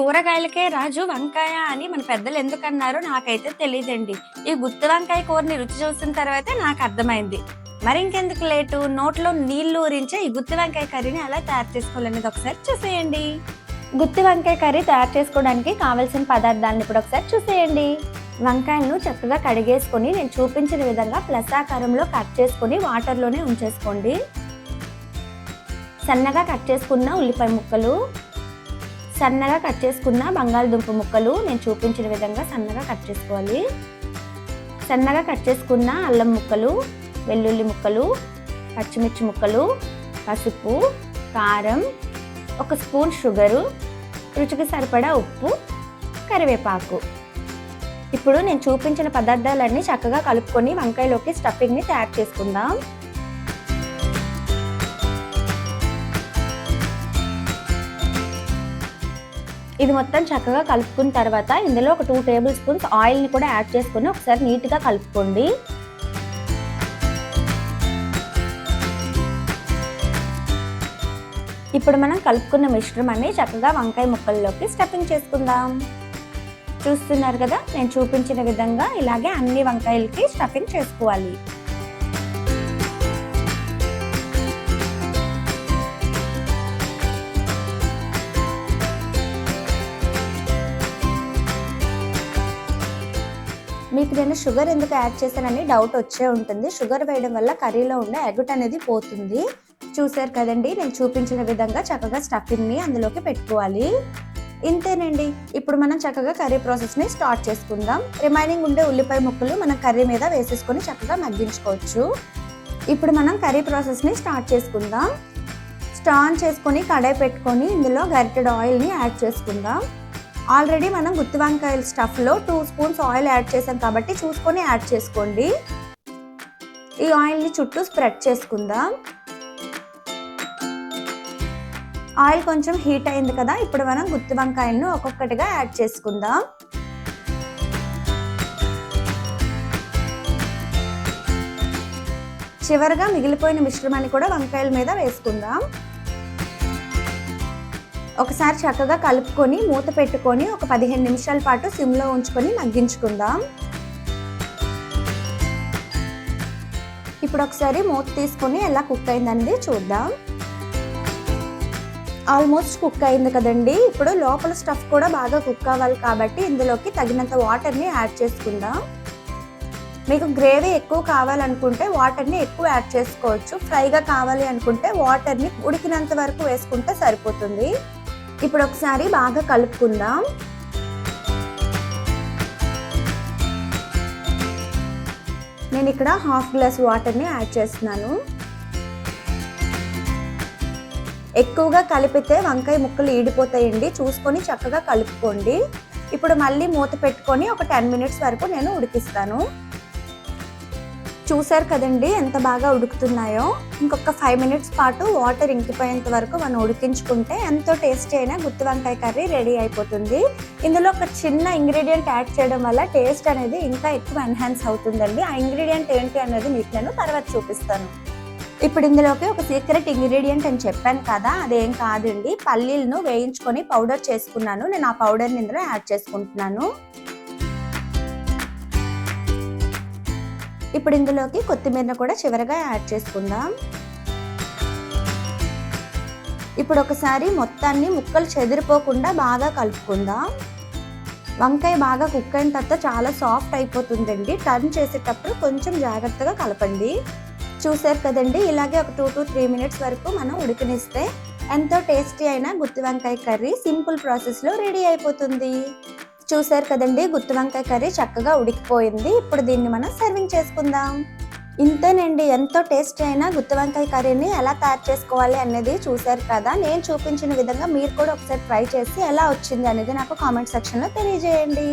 కూరగాయలకే రాజు వంకాయ అని మన పెద్దలు ఎందుకు అన్నారో నాకైతే తెలియదండి ఈ గుత్తి వంకాయ కూరని రుచి చూసిన తర్వాతే నాకు అర్థమైంది. మరి ఇంకెందుకు లేటు? నోట్లో నీళ్ళు ఊరించే ఈ గుత్తి వంకాయ కర్రీని ఎలా తయారు చేసుకోవాలనేది ఒకసారి చూసేయండి. గుత్తి వంకాయ కర్రీ తయారు చేసుకోవడానికి కావలసిన పదార్థాలను ఇప్పుడు ఒకసారి చూసేయండి. వంకాయలను చక్కగా కడిగేసుకొని నేను చూపించిన విధంగా ప్లస్ ఆకారంలో కట్ చేసుకొని వాటర్లోనే ఉంచేసుకోండి. సన్నగా కట్ చేసుకున్న ఉల్లిపాయ ముక్కలు సన్నగా కట్ చేసుకున్న బంగాళదుంప ముక్కలు నేను చూపించిన విధంగా సన్నగా కట్ చేసుకోవాలి. సన్నగా కట్ చేసుకున్న అల్లం ముక్కలు వెల్లుల్లి ముక్కలు పచ్చిమిర్చి ముక్కలు పసుపు కారం ఒక స్పూన్ షుగరు రుచికి సరిపడా ఉప్పు కరివేపాకు. ఇప్పుడు నేను చూపించిన పదార్థాలన్నీ చక్కగా కలుపుకొని వంకాయలోకి స్టఫింగ్ని తయారు చేసుకుందాం. ఇది మొత్తం చక్కగా కలుపుకున్న తర్వాత ఇందులో ఒక టూ టేబుల్ స్పూన్స్ ఆయిల్ని కూడా యాడ్ చేసుకుని ఒకసారి నీట్గా కలుపుకోండి. ఇప్పుడు మనం కలుపుకున్న మిశ్రమాన్ని చక్కగా వంకాయ ముక్కల్లోకి స్టఫింగ్ చేసుకుందాం. చూస్తున్నారు కదా నేను చూపించిన విధంగా ఇలాగే అన్ని వంకాయలకి స్టఫింగ్ చేసుకోవాలి. మీకు నేను షుగర్ ఎందుకు యాడ్ చేశానని డౌట్ వచ్చే ఉంటుంది. షుగర్ వేయడం వల్ల కర్రీలో ఉండే ఎగుట్ అనేది పోతుంది. చూసారు కదండి నేను చూపించిన విధంగా చక్కగా స్టఫింగ్ని అందులోకి పెట్టుకోవాలి. ఇంతేనండి. ఇప్పుడు మనం చక్కగా కర్రీ ప్రాసెస్ని స్టార్ట్ చేసుకుందాం. రిమైనింగ్ ఉండే ఉల్లిపాయ ముక్కలు మనం కర్రీ మీద వేసేసుకొని చక్కగా మగ్గించుకోవచ్చు. ఇప్పుడు మనం కర్రీ ప్రాసెస్ని స్టార్ట్ చేసుకుందాం. స్టాన్ చేసుకొని కడాయి పెట్టుకొని ఇందులో గరిటెడ్ ఆయిల్ని యాడ్ చేసుకుందాం. ఆల్రెడీ మనం గుత్తి వంకాయల స్టఫ్లో టూ స్పూన్స్ ఆయిల్ యాడ్ చేసాం కాబట్టి చూసుకొని యాడ్ చేసుకోండి. ఈ ఆయిల్ని చుట్టూ స్ప్రెడ్ చేసుకుందాం. ఆయిల్ కొంచెం హీట్ అయింది కదా ఇప్పుడు మనం గుత్తి వంకాయలను ఒక్కొక్కటిగా యాడ్ చేసుకుందాం. చివరిగా మిగిలిపోయిన మిశ్రమాన్ని కూడా వంకాయల మీద వేసుకుందాం. ఒకసారి చక్కగా కలుపుకొని మూత పెట్టుకొని ఒక పదిహేను నిమిషాల పాటు సిమ్లో ఉంచుకొని మగ్గించుకుందాం. ఇప్పుడు ఒకసారి మూత తీసుకొని ఎలా కుక్ అయిందనేది చూద్దాం. ఆల్మోస్ట్ కుక్ అయింది కదండి. ఇప్పుడు లోపల స్టఫ్ కూడా బాగా కుక్ అవ్వాలి కాబట్టి ఇందులోకి తగినంత వాటర్ని యాడ్ చేసుకుందాం. మీకు గ్రేవీ ఎక్కువ కావాలనుకుంటే వాటర్ని ఎక్కువ యాడ్ చేసుకోవచ్చు. ఫ్రైగా కావాలి అనుకుంటే వాటర్ని ఉడికినంత వరకు వేసుకుంటే సరిపోతుంది. ఇప్పుడు ఒకసారి బాగా కలుపుకుందాం. నేను ఇక్కడ హాఫ్ గ్లాస్ వాటర్ని యాడ్ చేస్తున్నాను. ఎక్కువగా కలిపితే వంకాయ ముక్కలు ఈడిపోతాయండి. చూసుకొని చక్కగా కలుపుకోండి. ఇప్పుడు మళ్ళీ మూత పెట్టుకొని ఒక టెన్ మినిట్స్ వరకు నేను ఉడికిస్తాను. చూసారు కదండి ఎంత బాగా ఉడుకుతున్నాయో. ఇంకొక ఫైవ్ మినిట్స్ పాటు వాటర్ ఇంకిపోయేంత వరకు మనం ఉడికించుకుంటే ఎంతో టేస్టీ అయిన గుత్తి వంకాయ కర్రీ రెడీ అయిపోతుంది. ఇందులో ఒక చిన్న ఇంగ్రీడియంట్ యాడ్ చేయడం వల్ల టేస్ట్ అనేది ఇంకా ఎక్కువ ఎన్హాన్స్ అవుతుందండి. ఆ ఇంగ్రీడియంట్ ఏంటి అనేది మీకు నేను తర్వాత చూపిస్తాను. ఇప్పుడు ఇందులోకి ఒక సీక్రెట్ ఇంగ్రీడియంట్ అని చెప్పాను కదా అదేం కాదండి. పల్లీలను వేయించుకొని పౌడర్ చేసుకున్నాను. నేను ఆ పౌడర్ని ఇందులో యాడ్ చేసుకుంటున్నాను. ఇప్పుడు ఇందులోకి కొత్తిమీరను కూడా చివరిగా యాడ్ చేసుకుందాం. ఇప్పుడు ఒకసారి మొత్తాన్ని ముక్కలు చెదిరిపోకుండా బాగా కలుపుకుందాం. వంకాయ బాగా కుక్ అయిన తర్వాత చాలా సాఫ్ట్ అయిపోతుందండి. టర్న్ చేసేటప్పుడు కొంచెం జాగ్రత్తగా కలపండి. చూసారు కదండి ఇలాగే ఒక టూ టు త్రీ మినిట్స్ వరకు మనం ఉడికినిస్తే ఎంతో టేస్టీ అయిన గుత్తి వంకాయ కర్రీ సింపుల్ ప్రాసెస్లో రెడీ అయిపోతుంది. చూసారు కదండి గుత్తి వంకాయ కర్రీ చక్కగా ఉడికిపోయింది. ఇప్పుడు దీన్ని మనం సర్వింగ్ చేసుకుందాం. ఇంతేనండి ఎంతో టేస్టీ అయిన గుత్తి వంకాయ కర్రీని ఎలా తయారు చేసుకోవాలి అనేది చూసారు కదా. నేను చూపించిన విధంగా మీరు కూడా ఒకసారి ట్రై చేసి ఎలా వచ్చింది అనేది నాకు కామెంట్ సెక్షన్లో తెలియజేయండి.